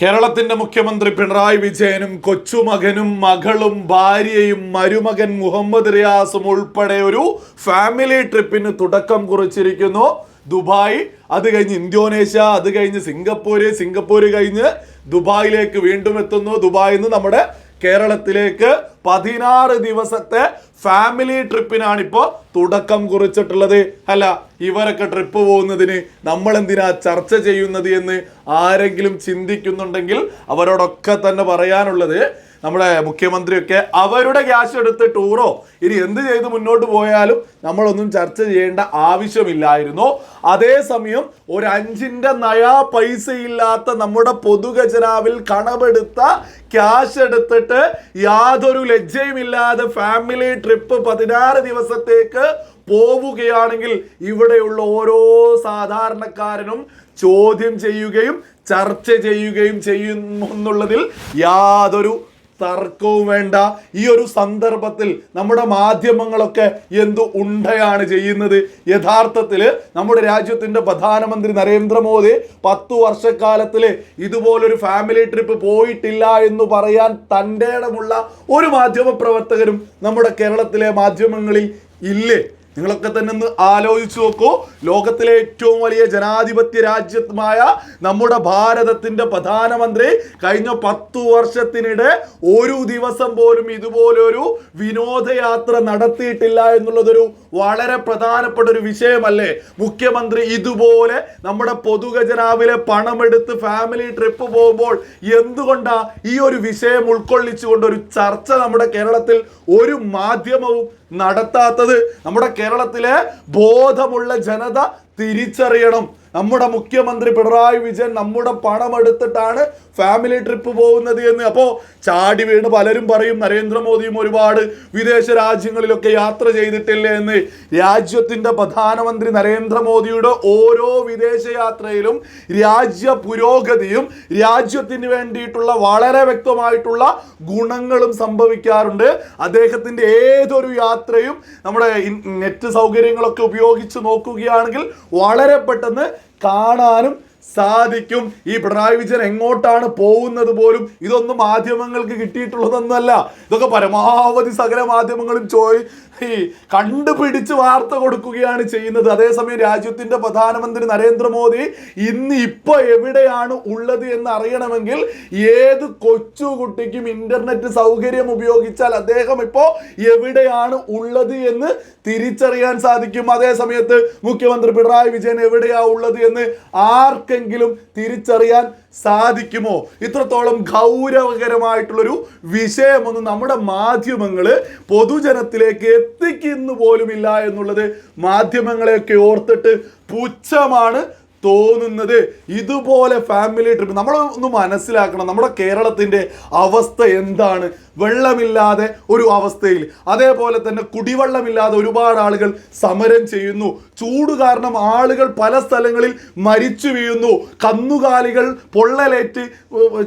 കേരളത്തിന്റെ മുഖ്യമന്ത്രി പിണറായി വിജയനും കൊച്ചുമകനും മകളും ഭാര്യയും മരുമകൻ മുഹമ്മദ് റിയാസും ഉൾപ്പെടെ ഒരു ഫാമിലി ട്രിപ്പിന് തുടക്കം കുറിച്ചിരിക്കുന്നു. ദുബായ് അത് കഴിഞ്ഞ് ഇന്തോനേഷ്യ അത് കഴിഞ്ഞ് സിംഗപ്പൂര് സിംഗപ്പൂര് കഴിഞ്ഞ് ദുബായിലേക്ക് വീണ്ടും എത്തുന്നു. ദുബായിൽ നിന്ന് നമ്മുടെ കേരളത്തിലേക്ക് പതിനാറ് ദിവസത്തെ ഫാമിലി ട്രിപ്പിനാണ് ഇപ്പോൾ തുടക്കം കുറിച്ചിട്ടുള്ളത്. അല്ല ഇവരൊക്കെ ട്രിപ്പ് പോകുന്നതിന് നമ്മൾ എന്തിനാ ചർച്ച ചെയ്യുന്നത് എന്ന് ആരെങ്കിലും ചിന്തിക്കുന്നുണ്ടെങ്കിൽ അവരോടൊക്കെ തന്നെ പറയാനുള്ളത് നമ്മുടെ മുഖ്യമന്ത്രിയൊക്കെ അവരുടെ ക്യാഷ് എടുത്ത് ടൂറോ ഇനി എന്ത് ചെയ്ത് മുന്നോട്ട് പോയാലും നമ്മളൊന്നും ചർച്ച ചെയ്യേണ്ട ആവശ്യമില്ലായിരുന്നു. അതേസമയം ഒരു അഞ്ചിന്റെ നയാ പൈസയില്ലാത്ത നമ്മുടെ പൊതുഖജനാവിൽ കണവെടുത്ത ക്യാഷ് എടുത്തിട്ട് യാതൊരു ലജ്ജയുമില്ലാതെ ഫാമിലി ട്രിപ്പ് പതിനാറ് ദിവസത്തേക്ക് പോവുകയാണെങ്കിൽ ഇവിടെയുള്ള ഓരോ സാധാരണക്കാരനും ചോദ്യം ചെയ്യുകയും ചർച്ച ചെയ്യുകയും ചെയ്യുന്നു എന്നുള്ളതിൽ യാതൊരു തർക്കവും വേണ്ട. ഈ ഒരു സന്ദർഭത്തിൽ നമ്മുടെ മാധ്യമങ്ങളൊക്കെ എന്തു ഉണ്ടയാണ് ചെയ്യുന്നത്? യഥാർത്ഥത്തിൽ നമ്മുടെ രാജ്യത്തിന്റെ പ്രധാനമന്ത്രി നരേന്ദ്രമോദി പത്തു വർഷക്കാലത്തിൽ ഇതുപോലൊരു ഫാമിലി ട്രിപ്പ് പോയിട്ടില്ല എന്ന് പറയാൻ തന്റെ ഇടമുള്ള ഒരു മാധ്യമ പ്രവർത്തകരും നമ്മുടെ കേരളത്തിലെ മാധ്യമങ്ങളിൽ ഇല്ലേ? നിങ്ങളൊക്കെ തന്നെ ഒന്ന് ആലോചിച്ചു നോക്കൂ. ലോകത്തിലെ ഏറ്റവും വലിയ ജനാധിപത്യ രാജ്യമായ നമ്മുടെ ഭാരതത്തിന്റെ പ്രധാനമന്ത്രി കഴിഞ്ഞ പത്തു വർഷത്തിനിടെ ഒരു ദിവസം പോലും ഇതുപോലൊരു വിനോദയാത്ര നടത്തിയിട്ടില്ല എന്നുള്ളതൊരു വളരെ പ്രധാനപ്പെട്ട ഒരു വിഷയമല്ലേ? മുഖ്യമന്ത്രി ഇതുപോലെ നമ്മുടെ പൊതുഖജനാവിലെ പണമെടുത്ത് ഫാമിലി ട്രിപ്പ് പോകുമ്പോൾ എന്തുകൊണ്ടാ ഈ ഒരു വിഷയം ഉൾക്കൊള്ളിച്ചുകൊണ്ട് ഒരു ചർച്ച നമ്മുടെ കേരളത്തിൽ ഒരു മാധ്യമവും നടത്താത്തത് നമ്മുടെ കേരളത്തിലെ ബോധമുള്ള ജനത തിരിച്ചറിയണം. നമ്മുടെ മുഖ്യമന്ത്രി പിണറായി വിജയൻ നമ്മുടെ പണം എടുത്തിട്ടാണ് ഫാമിലി ട്രിപ്പ് പോകുന്നത് എന്ന്. അപ്പോൾ ചാടി വീണ് പലരും പറയും നരേന്ദ്രമോദിയും ഒരുപാട് വിദേശ രാജ്യങ്ങളിലൊക്കെ യാത്ര ചെയ്തിട്ടില്ലേ എന്ന്. രാജ്യത്തിന്റെ പ്രധാനമന്ത്രി നരേന്ദ്രമോദിയുടെ ഓരോ വിദേശ യാത്രയിലും രാജ്യ പുരോഗതിയും രാജ്യത്തിന് വേണ്ടിയിട്ടുള്ള വളരെ വ്യക്തമായിട്ടുള്ള ഗുണങ്ങളും സംഭവിക്കാറുണ്ട്. അദ്ദേഹത്തിന്റെ ഏതൊരു യാത്രയും നമ്മുടെ നെറ്റ് സൗകര്യങ്ങളൊക്കെ ഉപയോഗിച്ച് നോക്കുകയാണെങ്കിൽ വളരെ പെട്ടെന്ന് കാണാനും സാധിക്കും. ഈ പിണറായി വിജയൻ എങ്ങോട്ടാണ് പോകുന്നത് പോലും ഇതൊന്നും മാധ്യമങ്ങൾക്ക് കിട്ടിയിട്ടുള്ളതൊന്നുമല്ല. ഇതൊക്കെ പരമാവധി സകല മാധ്യമങ്ങളും ചോയ് ഈ കണ്ടുപിടിച്ച് വാർത്ത കൊടുക്കുകയാണ് ചെയ്യുന്നത്. അതേസമയം രാജ്യത്തിന്റെ പ്രധാനമന്ത്രി നരേന്ദ്രമോദി ഇന്ന് ഇപ്പൊ എവിടെയാണ് ഉള്ളത് എന്ന് അറിയണമെങ്കിൽ ഏത് കൊച്ചുകുട്ടിക്കും ഇന്റർനെറ്റ് സൗകര്യം ഉപയോഗിച്ചാൽ അദ്ദേഹം ഇപ്പോ എവിടെയാണ് ഉള്ളത് എന്ന് തിരിച്ചറിയാൻ സാധിക്കും. അതേസമയത്ത് മുഖ്യമന്ത്രി പിണറായി വിജയൻ എവിടെയാ ഉള്ളത് എന്ന് ആർക്കെങ്കിലും തിരിച്ചറിയാൻ സാധിക്കുമോ? ഇത്രത്തോളം ഗൗരവകരമായിട്ടുള്ളൊരു വിഷയമൊന്നും നമ്മുടെ മാധ്യമങ്ങൾ പൊതുജനത്തിലേക്ക് എത്തിക്കുന്നു പോലുമില്ല എന്നുള്ളത് മാധ്യമങ്ങളെയൊക്കെ ഓർത്തിട്ട് പുച്ഛമാണ് തോന്നുന്നത് ഇതുപോലെ ഫാമിലി ട്രിപ്പ് നമ്മൾ ഒന്ന് മനസ്സിലാക്കണം നമ്മുടെ കേരളത്തിന്റെ അവസ്ഥ എന്താണ്? വെള്ളമില്ലാതെ ഒരു അവസ്ഥയിൽ. അതേപോലെ തന്നെ കുടിവെള്ളമില്ലാതെ ഒരുപാട് ആളുകൾ സമരം ചെയ്യുന്നു. ചൂട് കാരണം ആളുകൾ പല സ്ഥലങ്ങളിൽ മരിച്ചു വീഴുന്നു. കന്നുകാലികൾ പൊള്ളലേറ്റ്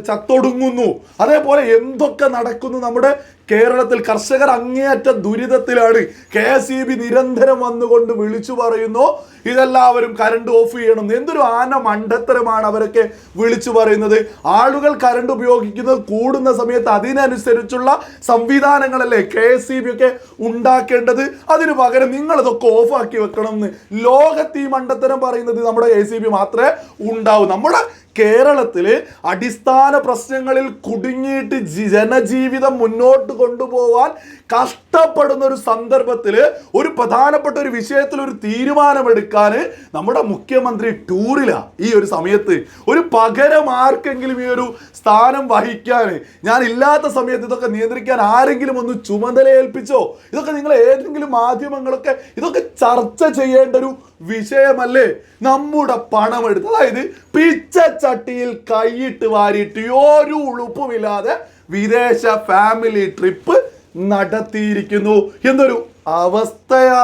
ചത്തൊടുങ്ങുന്നു. അതേപോലെ എന്തൊക്കെ നടക്കുന്നു നമ്മുടെ കേരളത്തിൽ കർഷകർ അങ്ങേയറ്റ ദുരിതത്തിലാണ്. കെ എസ് ഇ ബി നിരന്തരം വന്നുകൊണ്ട് വിളിച്ചു പറയുന്നു. ഇതെല്ലാവരും കരണ്ട് ഓഫ് ചെയ്യണം. എന്തൊരു ആന മണ്ടത്തരമാണ് അവരൊക്കെ വിളിച്ചു പറയുന്നത്. ആളുകൾ കരണ്ട് ഉപയോഗിക്കുന്നത് കൂടുന്ന സമയത്ത് അതിനനുസരിച്ചുള്ള സംവിധാനങ്ങളല്ലേ കെ എസ് ഇ ബി ഒക്കെ ഉണ്ടാക്കേണ്ടത്? അതിനു പകരം നിങ്ങൾ ഇതൊക്കെ ഓഫാക്കി വെക്കണം എന്ന് ലോകത്ത് ഈ മണ്ടത്തരം പറയുന്നത് നമ്മുടെ എ സി ബി മാത്രമേ ഉണ്ടാവൂ. നമ്മുടെ കേരളത്തിൽ അടിസ്ഥാന പ്രശ്നങ്ങളിൽ കുടുങ്ങിയിട്ട് ജനജീവിതം മുന്നോട്ട് കൊണ്ടുപോവാൻ കഷ്ടപ്പെടുന്ന ഒരു സന്ദർഭത്തിൽ ഒരു പ്രധാനപ്പെട്ട ഒരു വിഷയത്തിൽ ഒരു തീരുമാനമെടുക്കാൻ നമ്മുടെ മുഖ്യമന്ത്രി ടൂറിലാണ് ഈ ഒരു സമയത്ത്. ഒരു പകരം ആർക്കെങ്കിലും ഈ ഒരു സ്ഥാനം വഹിക്കാൻ ഞാൻ ഇല്ലാത്ത സമയത്ത് ഇതൊക്കെ നിയന്ത്രിക്കാൻ ആരെങ്കിലും ഒന്ന് ചുമതല ഏൽപ്പിച്ചോ ഇതൊക്കെ നിങ്ങൾ ഏതെങ്കിലും മാധ്യമങ്ങളൊക്കെ ഇതൊക്കെ ചർച്ച ചെയ്യേണ്ട ഒരു വിഷയമല്ലേ? നമ്മുടെ പണം എടുത്ത് അതായത് പിച്ചച്ചട്ടിയിൽ കൈയിട്ട് വാരിയിട്ട് ഒരു ഉളുപ്പുമില്ലാതെ വിദേശ ഫാമിലി ട്രിപ്പ് നടത്തിയിരിക്കുന്നു എന്നൊരു അവസ്ഥയാ